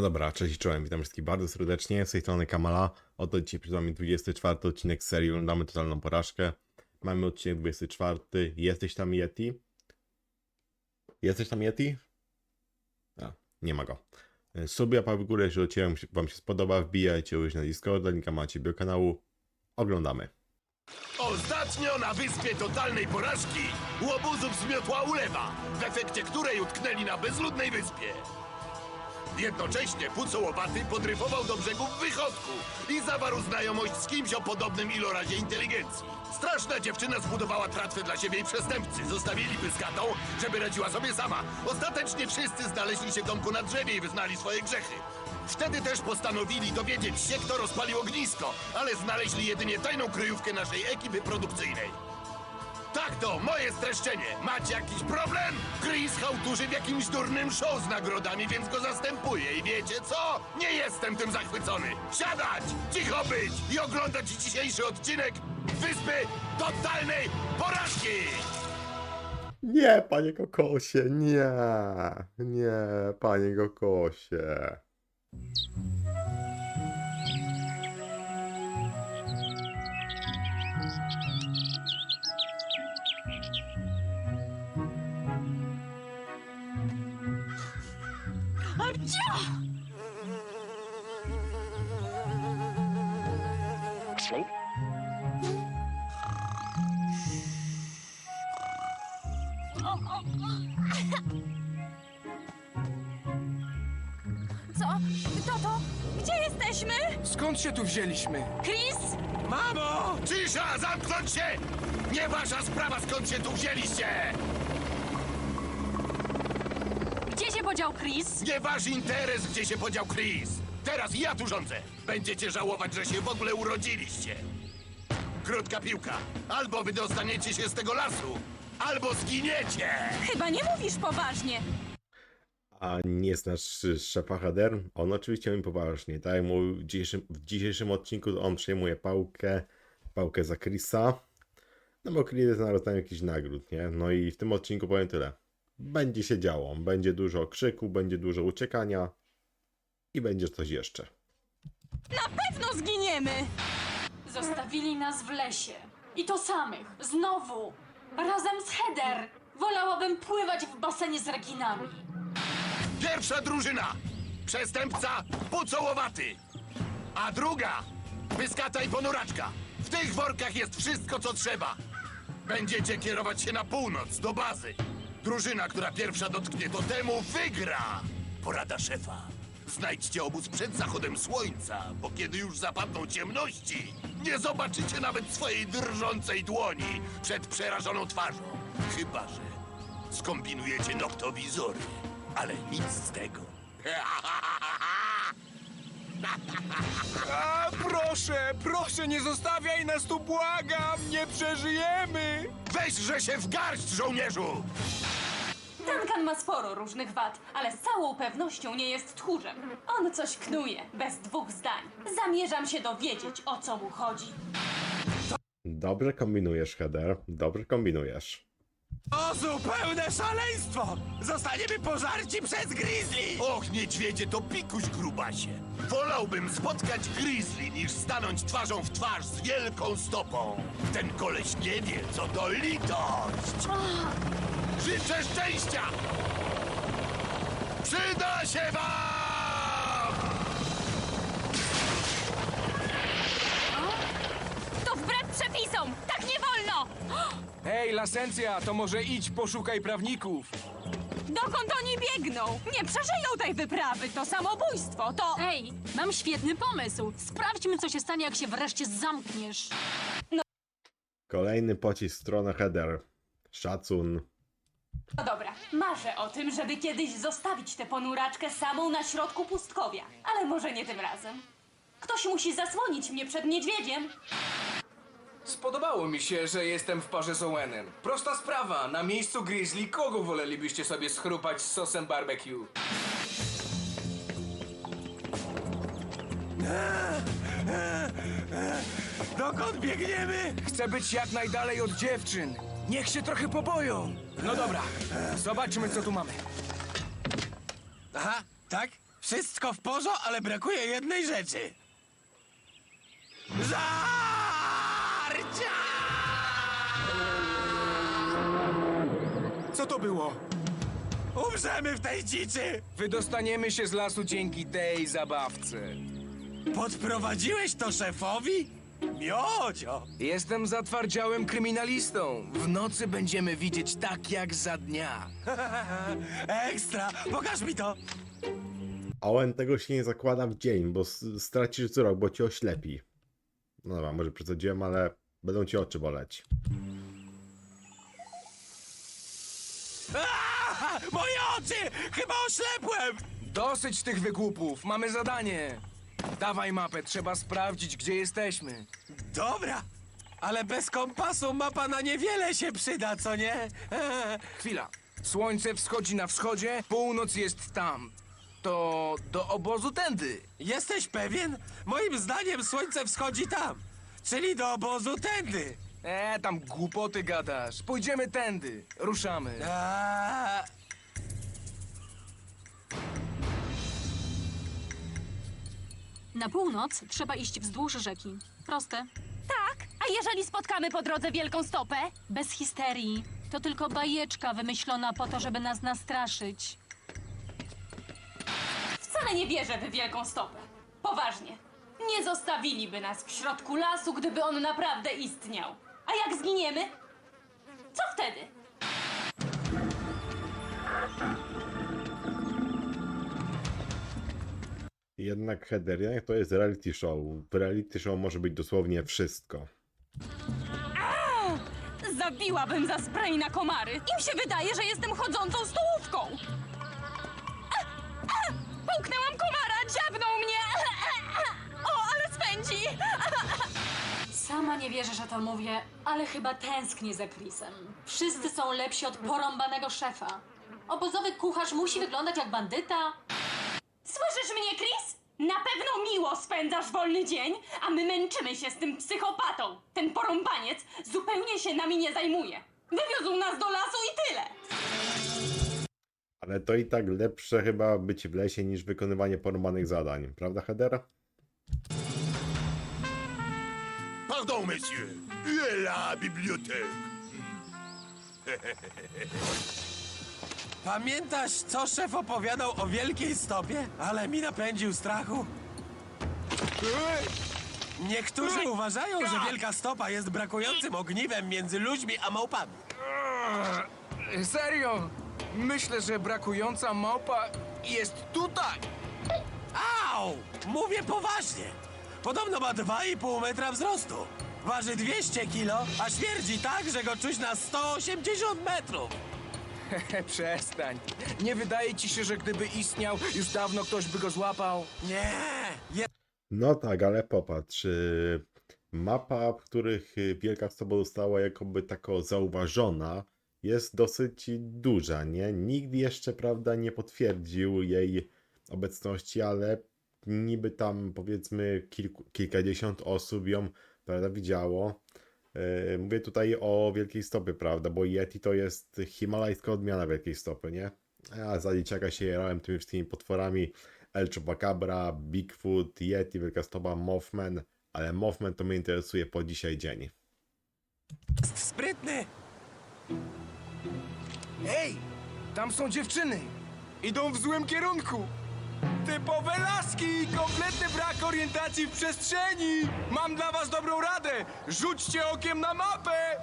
No dobra, cześć czołem, witam wszystkich bardzo serdecznie, z tej strony Kamala. Oto dzisiaj przed wami 24 odcinek serii Oglądamy Totalną Porażkę. Mamy odcinek 24, jesteś tam Yeti? Jesteś tam Yeti? A, nie ma go. E, Suby, a w górę, jeżeli odcinek wam się spodoba, wbijajcie już na Discorda, linka macie do kanału. Oglądamy. Ostatnio na wyspie totalnej porażki łobuzów zmiotła ulewa, w efekcie której utknęli na bezludnej wyspie. Jednocześnie pucołowaty podryfował do brzegu w wychodku i zawarł znajomość z kimś o podobnym ilorazie inteligencji. Straszna dziewczyna zbudowała tratwę dla siebie i przestępcy zostawili pyskatą, żeby radziła sobie sama. Ostatecznie wszyscy znaleźli się w domku na drzewie i wyznali swoje grzechy. Wtedy też postanowili dowiedzieć się, kto rozpalił ognisko, ale znaleźli jedynie tajną kryjówkę naszej ekipy produkcyjnej. Tak to, moje streszczenie. Macie jakiś problem? Chris hałturzy w jakimś durnym show z nagrodami, więc go zastępuję. I wiecie co? Nie jestem tym zachwycony. Siadać, cicho być i oglądać dzisiejszy odcinek Wyspy Totalnej Porażki! Nie, panie kokosie, nie, nie, panie kokosie. Co? Kto to? Gdzie jesteśmy? Skąd się tu wzięliśmy? Chris? Mamo! Cisza, zamknąć się! Nie wasza sprawa, skąd się tu wzięliście! Gdzie się podział Chris? Nie wasz interes, gdzie się podział Chris. Teraz ja tu rządzę. Będziecie żałować, że się w ogóle urodziliście. Krótka piłka. Albo wy dostaniecie się z tego lasu, albo zginiecie! Chyba nie mówisz poważnie. A nie znasz szefa? On oczywiście mówi poważnie. Tak jak mówił w dzisiejszym, w dzisiejszym odcinku, on przejmuje pałkę, pałkę za Chrisa. No bo Chris jest na rozdaniu jakichś nagród, nie? No i w tym odcinku powiem tyle. Będzie się działo. Będzie dużo krzyku, będzie dużo uciekania i będzie coś jeszcze. Na pewno zginiemy! Zostawili nas w lesie. I to samych. Znowu. Razem z Heather. Wolałabym pływać w basenie z rekinami. Pierwsza drużyna! Przestępca pucołowaty! A druga pyskata i ponuraczka. W tych workach jest wszystko, co trzeba. Będziecie kierować się na północ, do bazy. Drużyna, która pierwsza dotknie totemu, wygra! Porada szefa. Znajdźcie obóz przed zachodem słońca, bo kiedy już zapadną ciemności, nie zobaczycie nawet swojej drżącej dłoni przed przerażoną twarzą. Chyba, że skombinujecie noktowizory. Ale nic z tego. A proszę, proszę, nie zostawiaj nas tu, błagam! Nie przeżyjemy! Weźże się w garść, żołnierzu! Duncan ma sporo różnych wad, ale z całą pewnością nie jest tchórzem. On coś knuje, bez dwóch zdań. Zamierzam się dowiedzieć, o co mu chodzi. Dobrze kombinujesz, Heather. Dobrze kombinujesz. O zupełne szaleństwo! Zostaniemy pożarci przez grizzly! Och, niedźwiedzie, to pikuś grubasie. Wolałbym spotkać grizzly, niż stanąć twarzą w twarz z wielką stopą. Ten koleś nie wie, co to litość. Życzę szczęścia! Przyda się wam! To wbrew przepisom! Wolno! Hej, Lasencja, to może idź poszukaj prawników. Dokąd oni biegną? Nie przeżyją tej wyprawy! To samobójstwo! To... Ej, mam świetny pomysł. Sprawdźmy, co się stanie, jak się wreszcie zamkniesz. Kolejny pocisk w stronę Heather. Szacun. No dobra, marzę o tym, żeby kiedyś zostawić tę ponuraczkę samą na środku pustkowia. Ale może nie tym razem. Ktoś musi zasłonić mnie przed niedźwiedziem. Spodobało mi się, że jestem w parze z Owenem. Prosta sprawa, na miejscu Grizzly kogo wolelibyście sobie schrupać z sosem barbecue? Dokąd biegniemy? Chcę być jak najdalej od dziewczyn. Niech się trochę poboją. No dobra, zobaczmy co tu mamy. Aha, tak? Wszystko w porządku, ale brakuje jednej rzeczy. Żarcia! Co to było? Umrzemy w tej dziczy! Wydostaniemy się z lasu dzięki tej zabawce. Podprowadziłeś to szefowi? Miodzio! Jestem zatwardziałym kryminalistą. W nocy będziemy widzieć tak jak za dnia. Ekstra! Pokaż mi to! Owen tego się nie zakłada w dzień, bo s- stracisz wzrok, bo cię oślepi. No dobra, może przesadziłem, ale będą ci oczy boleć. A, moje oczy! Chyba oślepłem! Dosyć tych wygłupów, mamy zadanie. Dawaj mapę, trzeba sprawdzić, gdzie jesteśmy. Dobra, ale bez kompasu mapa na niewiele się przyda, co nie? Chwila. Słońce wschodzi na wschodzie, północ jest tam. To do obozu tędy. Jesteś pewien? Moim zdaniem słońce wschodzi tam, czyli do obozu tędy. E, tam głupoty gadasz. Pójdziemy tędy. Ruszamy. Na północ trzeba iść wzdłuż rzeki. Proste. Tak, a jeżeli spotkamy po drodze wielką stopę? Bez histerii. To tylko bajeczka wymyślona po to, żeby nas nastraszyć. Wcale nie wierzę w wielką stopę. Poważnie. Nie zostawiliby nas w środku lasu, gdyby on naprawdę istniał. A jak zginiemy? Co wtedy? Jednak jednak to jest reality show. W reality show może być dosłownie wszystko. Zabiłabym za spray na komary. Im się wydaje, że jestem chodzącą stołówką. A, a, Połknęłam komara, dziabnął mnie. O, ale spędzi. Sama nie wierzę, że to mówię, ale chyba tęsknię za Chrisem. Wszyscy są lepsi od porąbanego szefa. Obozowy kucharz musi wyglądać jak bandyta. Słyszysz mnie, Chris? Na pewno miło spędzasz wolny dzień, a my męczymy się z tym psychopatą. Ten porąbaniec zupełnie się nami nie zajmuje. Wywiózł nas do lasu i tyle. Ale to i tak lepsze chyba być w lesie niż wykonywanie porąbanych zadań. Prawda, Heather? Pardon, messieurs. Où est la bibliothèque? Pamiętasz, co szef opowiadał o wielkiej stopie? Ale mi napędził strachu. Niektórzy uważają, że wielka stopa jest brakującym ogniwem między ludźmi a małpami. Serio? Myślę, że brakująca małpa jest tutaj. Au! Mówię poważnie. Podobno ma 2,5 metra wzrostu. Waży 200 kilo, a śmierdzi tak, że go czuć na 180 metrów. Przestań. Nie wydaje ci się, że gdyby istniał, już dawno ktoś by go złapał? Nie! Je No tak, ale popatrz. y, Mapa, w których Wielka Stopa została jakoby tako zauważona, jest dosyć duża, nie? Nikt jeszcze, prawda, nie potwierdził jej obecności, ale niby tam powiedzmy kilku, kilkadziesiąt osób ją, prawda, widziało. Y, Mówię tutaj o Wielkiej Stopie, prawda, bo Yeti to jest himalajska odmiana Wielkiej Stopy, nie? A za dzieciaka się jarałem tymi wszystkimi potworami El Chupacabra, Bigfoot, Yeti, Wielka Stopa, Mothman, ale Mothman to mnie interesuje po dzisiaj dzień. sprytny. Ej, tam są dziewczyny. Idą w złym kierunku. Typowe laski! Kompletny brak orientacji w przestrzeni! Mam dla was dobrą radę! Rzućcie okiem na mapę!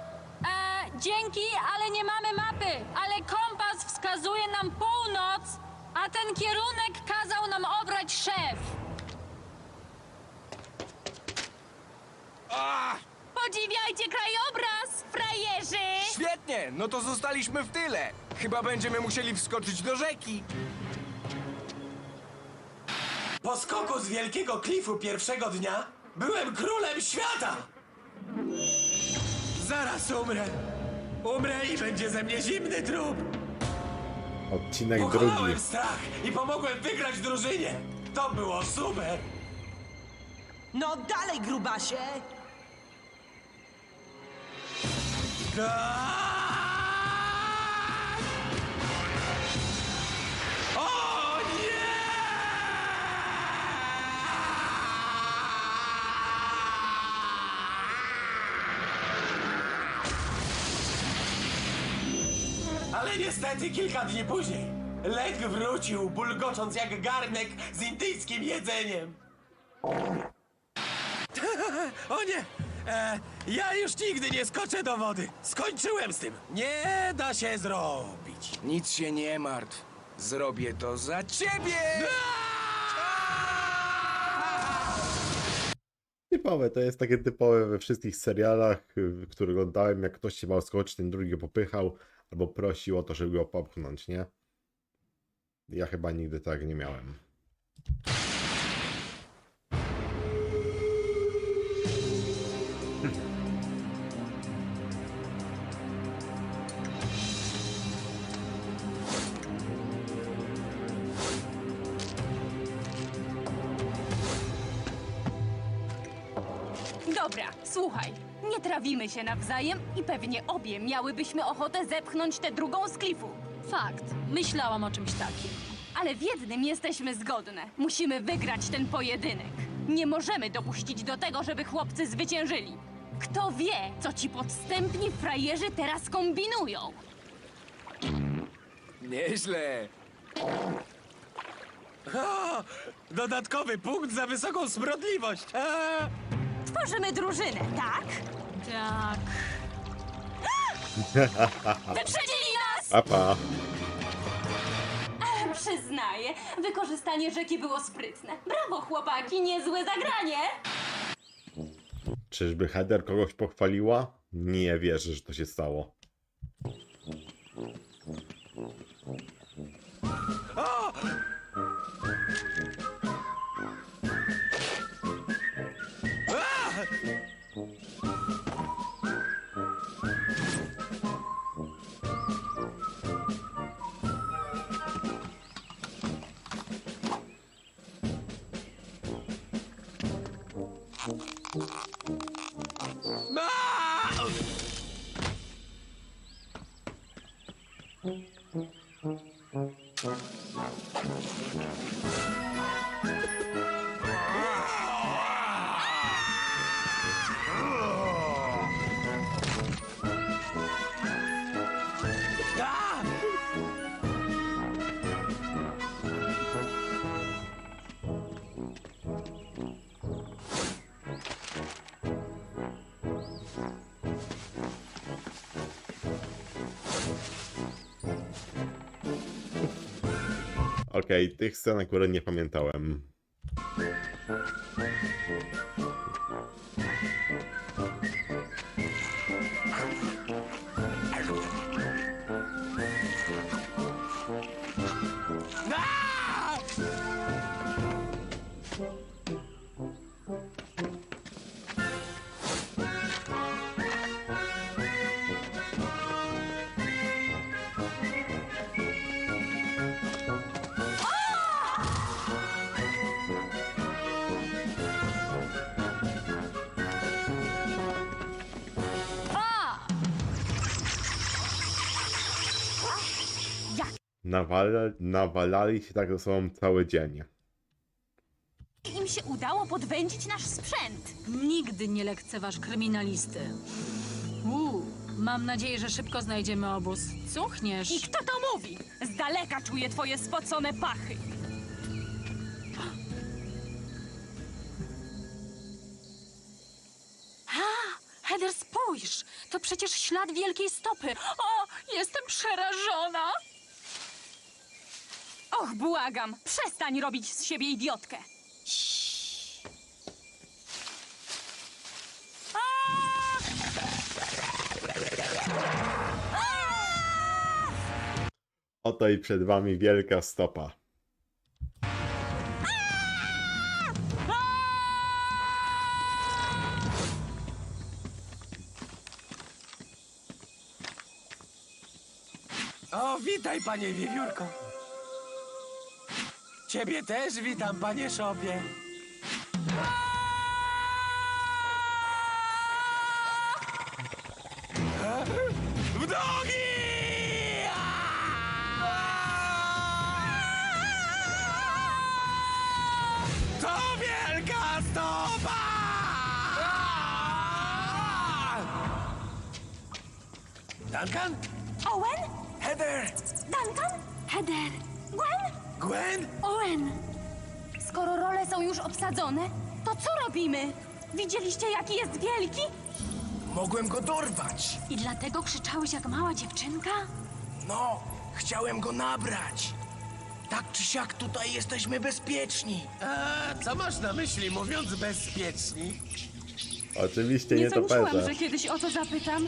E, dzięki, ale nie mamy mapy. Ale kompas wskazuje nam północ, a ten kierunek kazał nam obrać szef. Podziwiajcie krajobraz, frajerzy! Świetnie, no to zostaliśmy w tyle. Chyba będziemy musieli wskoczyć do rzeki. Po skoku z wielkiego klifu pierwszego dnia byłem królem świata! Zaraz umrę! Umrę i będzie ze mnie zimny trup! Odcinek drugi. Pokonałem strach i pomogłem wygrać drużynie! To było super! No dalej, grubasie! Tak! Ale niestety kilka dni później lek wrócił, bulgocząc jak garnek z indyjskim jedzeniem. o nie! E, ja już nigdy nie skoczę do wody. Skończyłem z tym. Nie da się zrobić. Nic się nie martw. Zrobię to za ciebie! Typowe, to jest takie typowe we wszystkich serialach, które oglądałem, jak ktoś się bał skoczyć, ten drugi go popychał, albo prosił o to, żeby go popchnąć, nie? Ja chyba nigdy tak nie miałem. Dobra, słuchaj. Nie trawimy się nawzajem i pewnie obie miałybyśmy ochotę zepchnąć tę drugą z klifu. Fakt. Myślałam o czymś takim. Ale w jednym jesteśmy zgodne. Musimy wygrać ten pojedynek. Nie możemy dopuścić do tego, żeby chłopcy zwyciężyli. Kto wie, co ci podstępni frajerzy teraz kombinują? Nieźle. O, dodatkowy punkt za wysoką smrodliwość. A, Tworzymy drużynę, tak? Tak. Wyprzedzili nas! Papa! Przyznaję, wykorzystanie rzeki było sprytne. Brawo, chłopaki, niezłe zagranie! Czyżby Heather kogoś pochwaliła? Nie wierzę, że to się stało. Okej, tych scen akurat nie pamiętałem. Nawal, nawalali się tak ze sobą cały dzień. Im się udało podwędzić nasz sprzęt. Nigdy nie lekceważ kryminalisty. Uuu, mam nadzieję, że szybko znajdziemy obóz. Cuchniesz. I kto to mówi? Z daleka czuję twoje spocone pachy. Heather, spójrz! To przecież ślad wielkiej stopy. O, jestem przerażona! Och, błagam, przestań robić z siebie idiotkę. Oto i przed wami wielka stopa. O, witaj, panie wiewiórko. Ciebie też witam, panie szopie. W nogi! To wielka stopa! Duncan? Owen? Heather! Duncan? Heather? Gwen? Gwen? Owen? Skoro role są już obsadzone, to co robimy? Widzieliście, jaki jest wielki? Mogłem go dorwać. I dlatego krzyczałeś jak mała dziewczynka? No, chciałem go nabrać. Tak czy siak tutaj jesteśmy bezpieczni. A co masz na myśli, mówiąc bezpieczni? Oczywiście Nie nie to sądziłam, że kiedyś o to zapytam.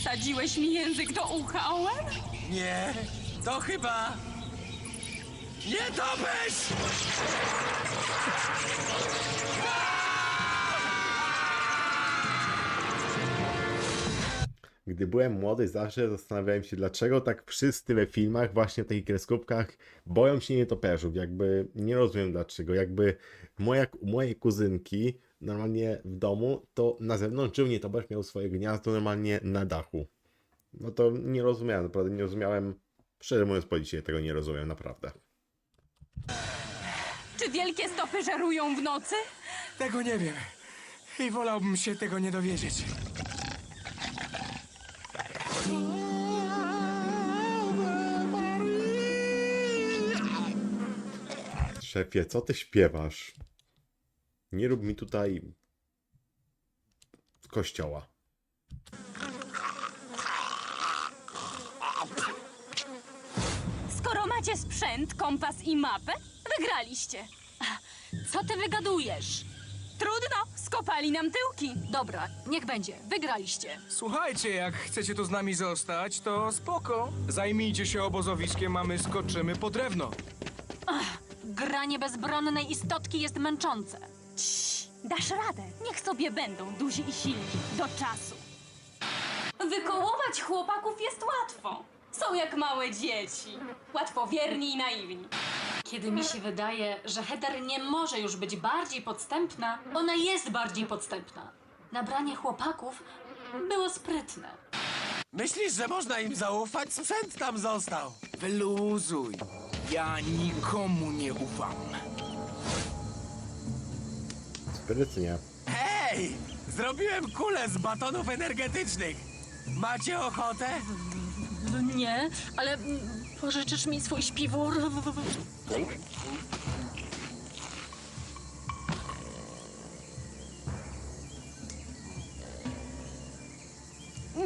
Wsadziłeś mi język do ucha, Owen? Nie, to chyba... Nie to byś! Gdy byłem młody, zawsze zastanawiałem się, dlaczego tak wszyscy we filmach, właśnie w takich kreskówkach, boją się nietoperzów. Jakby nie rozumiem dlaczego. Jakby moja, mojej kuzynki normalnie w domu, to na zewnątrz żył nietoperz, miał swoje gniazdo normalnie na dachu. No to nie rozumiałem, naprawdę nie rozumiałem. Szczerze mówiąc, po dzisiaj tego nie rozumiem, naprawdę. Wielkie stopy żerują w nocy? Tego nie wiem. I wolałbym się tego nie dowiedzieć. Szefie, co ty śpiewasz? Nie rób mi tutaj kościoła. Skoro macie sprzęt, kompas i mapę, wygraliście. Co ty wygadujesz? Trudno, skopali nam tyłki. Dobra, niech będzie. Wygraliście. Słuchajcie, jak chcecie tu z nami zostać, to spoko. Zajmijcie się obozowiskiem, a my skoczymy po drewno. Granie bezbronnej istotki jest męczące. Dasz radę. Niech sobie będą duzi i silni. Do czasu. Wykołować chłopaków jest łatwo. Są jak małe dzieci. Łatwowierni i naiwni. Kiedy mi się wydaje, że Heather nie może już być bardziej podstępna, ona jest bardziej podstępna. Nabranie chłopaków było sprytne. Myślisz, że można im zaufać? Sprzęt tam został. Wyluzuj. Ja nikomu nie ufam. Sprytnie. Hej! Zrobiłem kulę z batonów energetycznych. Macie ochotę? Nie, ale pożyczysz mi swój śpiwór?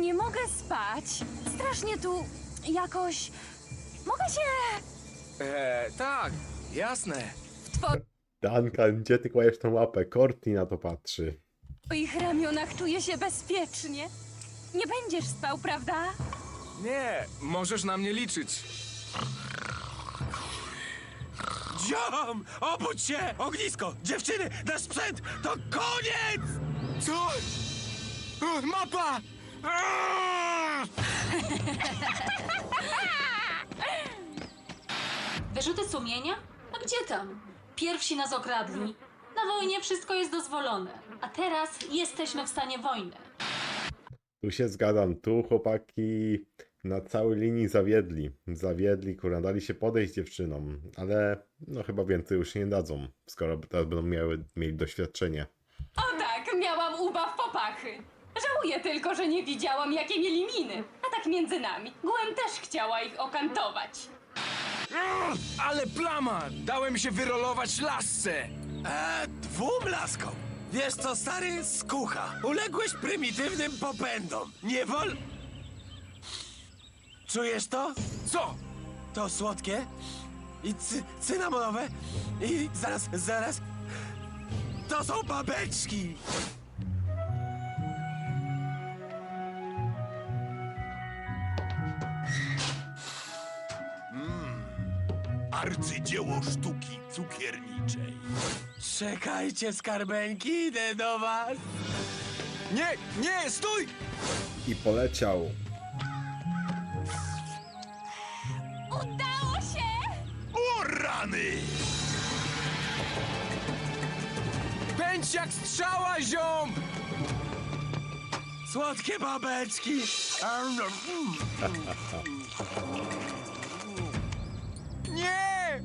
Nie mogę spać. Strasznie tu jakoś. Mogę się Eee, tak, jasne. Duncan, gdzie ty kładziesz tą łapę? Courtney na to patrzy. w twoich ramionach czuję się bezpiecznie. Nie będziesz spał, prawda? Nie, możesz na mnie liczyć. Ziom! Obudź się! Ognisko! Dziewczyny! Nasz sprzęt! To koniec! Co? O, mapa! Wyrzuty sumienia? A gdzie tam? Pierwsi nas okradli. Na wojnie wszystko jest dozwolone. A teraz jesteśmy w stanie wojny. Tu się zgadzam, tu chłopaki na całej linii zawiedli. Zawiedli, kurwa, dali się podejść dziewczynom, ale no chyba więcej już się nie dadzą, skoro teraz będą miały, mieli doświadczenie. O tak, miałam ubaw popachy. Żałuję tylko, że nie widziałam, jakie mieli miny. A tak między nami, Gwen też chciała ich okantować. Ale plama! Dałem się wyrolować lasce! Eee, dwóm laskom! Wiesz co, stary? Skucha. Uległeś prymitywnym popędom. Nie wol... Czujesz to? Co? To słodkie i cy cynamonowe i zaraz, zaraz... To są babeczki! Arcydzieło sztuki cukierniczej. Czekajcie, skarbeńki, idę do was! Nie, nie, stój! I poleciał. Strzała, ziom! Słodkie babeczki! Nie!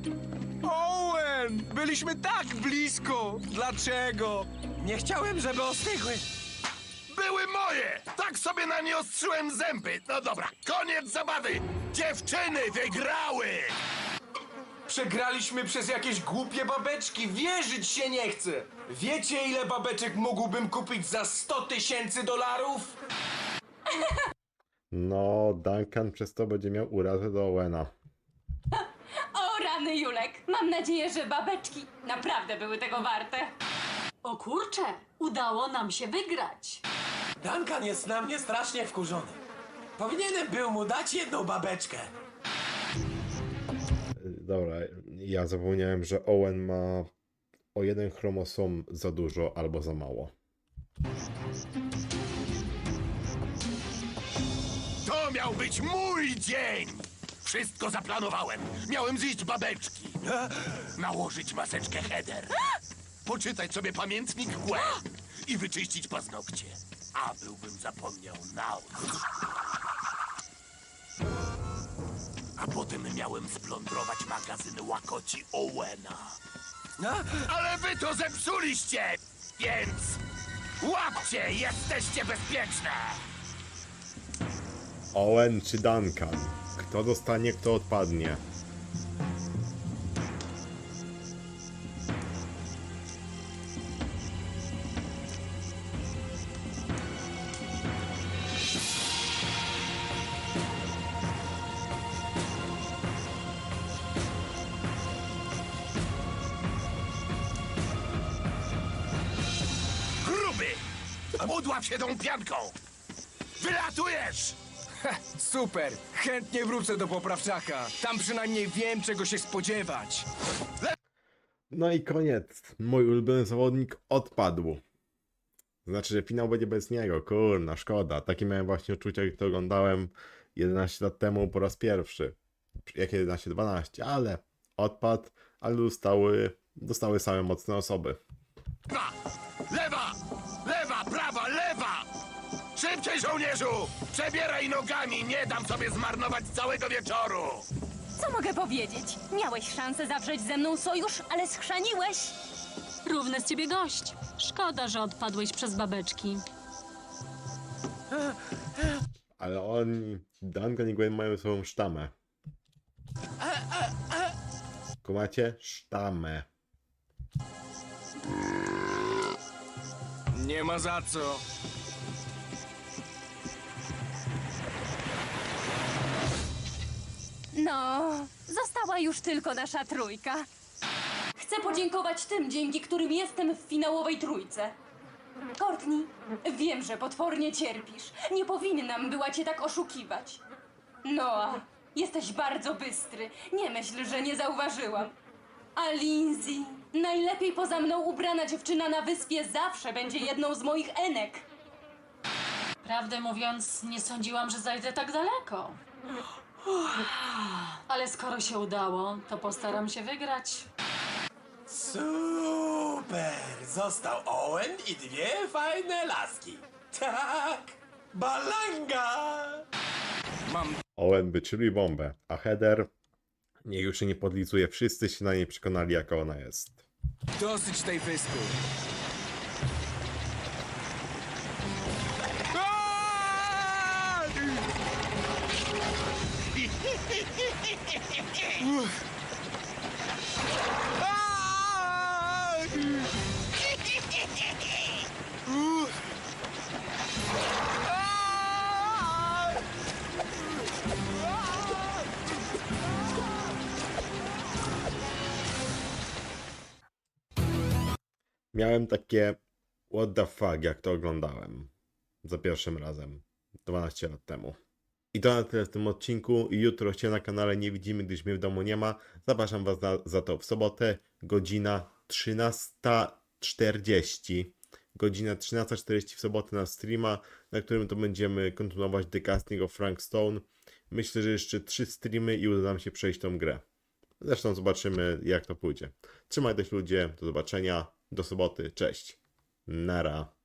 Owen! Byliśmy tak blisko! Dlaczego? Nie chciałem, żeby ostygły. Były moje! Tak sobie na nie ostrzyłem zęby. No dobra, koniec zabawy. Dziewczyny wygrały. Przegraliśmy przez jakieś głupie babeczki. Wierzyć się nie chcę. Wiecie, ile babeczek mógłbym kupić za 100 tysięcy dolarów? No, Duncan przez to będzie miał urazę do Owena. O rany Julek, mam nadzieję, że babeczki naprawdę były tego warte. O kurcze, udało nam się wygrać. Duncan jest na mnie strasznie wkurzony. Powinienem był mu dać jedną babeczkę. Dobra, ja zapomniałem, że Owen ma o jeden chromosom za dużo albo za mało. To miał być mój dzień. Wszystko zaplanowałem. Miałem zjeść babeczki. Nałożyć maseczkę header. Poczytać sobie pamiętnik Gwen. I wyczyścić paznokcie. A byłbym zapomniał nauk. A potem miałem splądrować magazyn łakoci Owena. Ale wy to zepsuliście! Więc łapcie! Jesteście bezpieczne! Owen czy Duncan? Kto dostanie, kto odpadnie? Udław się tą pianką! Wylatujesz! Super! Chętnie wrócę do poprawczaka. Tam przynajmniej wiem, czego się spodziewać. No i koniec. Mój ulubiony zawodnik odpadł. Znaczy, że finał będzie bez niego. Kurna, szkoda. Takie miałem właśnie uczucia, gdy to oglądałem 11 lat temu po raz pierwszy. Jak 11-12, ale odpadł, ale dostały, dostały same mocne osoby. Lewa! Szybciej, żołnierzu! Przebieraj nogami! Nie dam sobie zmarnować całego wieczoru! Co mogę powiedzieć? Miałeś szansę zawrzeć ze mną sojusz, ale schrzaniłeś. Równy z ciebie gość. Szkoda, że odpadłeś przez babeczki. Ale oni, Duncan i Gwen mają swoją sztamę. Kumacie? Sztamę. Nie ma za co. No, została już tylko nasza trójka. Chcę podziękować tym, dzięki którym jestem w finałowej trójce. Courtney, wiem, że potwornie cierpisz. Nie powinnam była cię tak oszukiwać. Noah, jesteś bardzo bystry. Nie myśl, że nie zauważyłam. A Lindsay, najlepiej poza mną ubrana dziewczyna na wyspie zawsze będzie jedną z moich enek. Prawdę mówiąc, nie sądziłam, że zajdę tak daleko. Ale skoro się udało, to postaram się wygrać. Super! Został Owen i dwie fajne laski. Tak! Balanga! Mam Owen wyczulił bombę, a Heather niech już się nie podlizuje. Wszyscy się na niej przekonali, jaka ona jest. dosyć tej wyspy. Miałem takie what the fuck, jak to oglądałem. Za pierwszym razem. 12 lat temu. I to na tyle w tym odcinku. Jutro się na kanale nie widzimy, gdyż mnie w domu nie ma. Zapraszam Was za to w sobotę, godzina 13.40. Godzina 13.40 w sobotę na streama, na którym to będziemy kontynuować The Casting of Frank Stone. Myślę, że jeszcze trzy streamy i uda nam się przejść tą grę. Zresztą zobaczymy, jak to pójdzie. Trzymajcie się ludzie, do zobaczenia, do soboty, cześć. Nara.